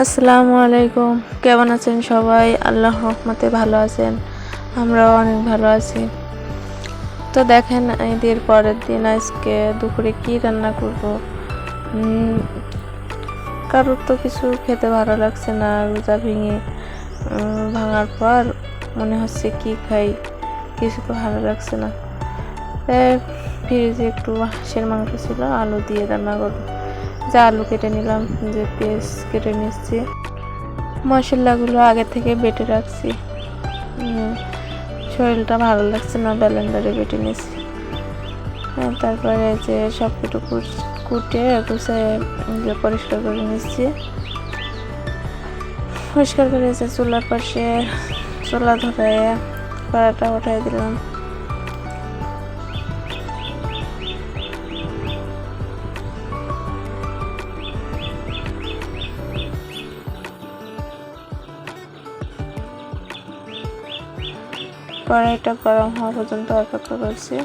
আসসালামু আলাইকুম। কেমন আছেন সবাই? আল্লাহ রহমতে ভালো আছেন। আমরাও অনেক ভালো আছি। তো দেখেন, ঈদের পরের দিন আজকে দুপুরে কি রান্না করব? কারোর তো কিছু খেতে ভালো লাগছে না, রোজা ভেঙে ভাঙার পর মনে হচ্ছে কি খাই, কিছু তো ভালো লাগছে না। ফ্রিজে একটু হাঁসের মাংস ছিল, আলু দিয়ে রান্না করব। যে আলু কেটে নিলাম যে পেঁয়াজ কেটে নিচ্ছি মশলাগুলো আগে থেকে বেটে রাখছি। শরীরটা ভালো লাগছে না ব্যালেন্ডারে বেটে নিচ্ছি হ্যাঁ, তারপরে যে সব কিছু কুটে কুচে পরিষ্কার করে নিচ্ছি পরিষ্কার করে যে চুলার পাশে চুলা ধরে কড়াটা উঠাই দিলাম। কড়াইটা গরম হওয়া পর্যন্ত অপেক্ষা করছি।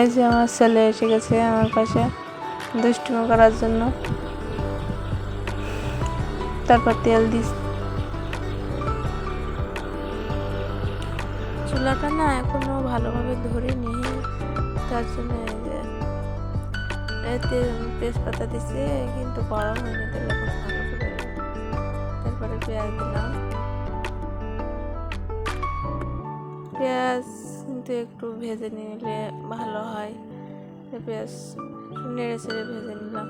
এই যে আমার ছেলে এসে গেছে আমার পাশে দুষ্টুমি করার জন্য। তারপর তেল দিস। চুলাটা না এখনও ভালোভাবে ধরিনি তার জন্য এতে তেজপাতা দিছে, কিন্তু গরম হয়নি তেল ভালো করে তারপরে পেঁয়াজ দিলাম। পেঁয়াজ কিন্তু একটু ভেজে নিলে ভালো হয়। পেঁয়াজ নেড়ে চেড়ে ভেজে নিলাম।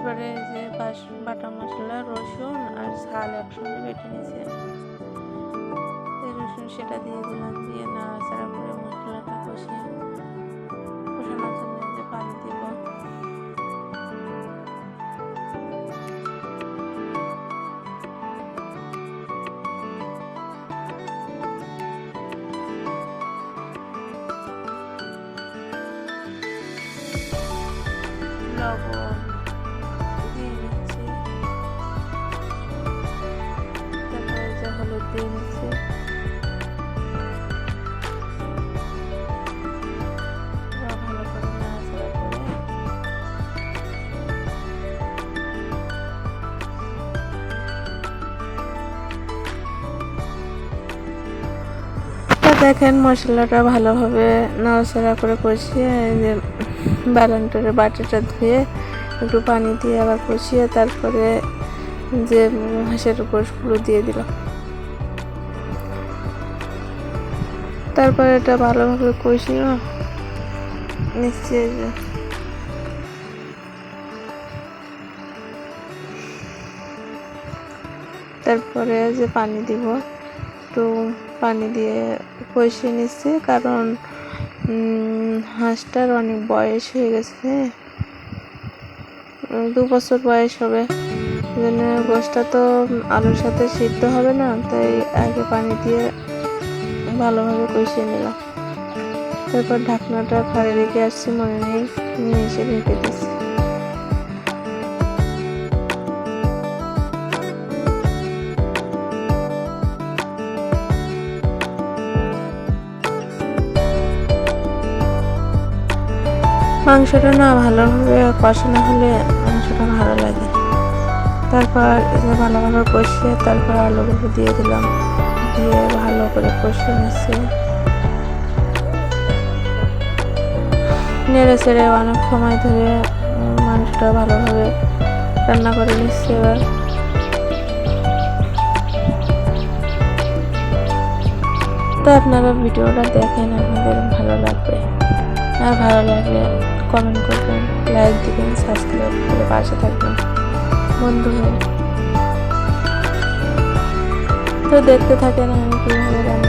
তারপরে যে বাটা মশলা, রসুন আর ঝাল একসঙ্গে বেটে নিয়েছে। রসুন সেটা দিয়ে দিলাম, দিয়ে নাড়াচাড়া করে মশলাটা কষিয়ে কষানোর জন্য যে পানি দিব। লবণ দেখেন মশলাটা ভালোভাবে নাড়াচাড়া করে কষিয়ে যে ব্যালেন্টারে বাটিটা ধুয়ে একটু পানি দিয়ে আবার কষিয়ে তারপরে যে হাঁসের গোশগুলো দিয়ে দিলাম। তারপরে এটা ভালোভাবে কষিয়ে নিচ্ছি এই যে। তারপরে যে পানি দিব। একটু পানি দিয়ে কষিয়ে নিচ্ছি, কারণ হাঁসটার অনেক বয়স হয়ে গেছে। দু বছর বয়স হবে। জন্য গোষ্ঠটা তো আলুর সাথে সিদ্ধ হবে না, তাই আগে পানি দিয়ে ভালোভাবে কষিয়ে নিলাম। তারপর ঢাকনাটা ঘরে রেখে আসছি, মনে নেই নিয়ে এসে ঢেকে দিচ্ছি। মাংসটা না ভালোভাবে কষানো হলে মাংসটা ভালো লাগে। তারপর ভালোভাবে কষিয়ে তারপর আলুগুলো দিয়ে দিলাম। দিয়ে ভালো করে কষিয়ে নিচ্ছি নেড়ে চেড়ে অনেক সময় ধরে মাংসটা ভালোভাবে রান্না করে নিচ্ছি এবার। তো আপনারা ভিডিওটা দেখেন, আপনাদের ভালো লাগবে। আর ভালো লাগলে কমেন্ট করবেন লাইক দিবেন সাবস্ক্রাইব করে পাশে থাকবেন। বন্ধু তো দেখতে থাকেন আমি কীভাবে রান্না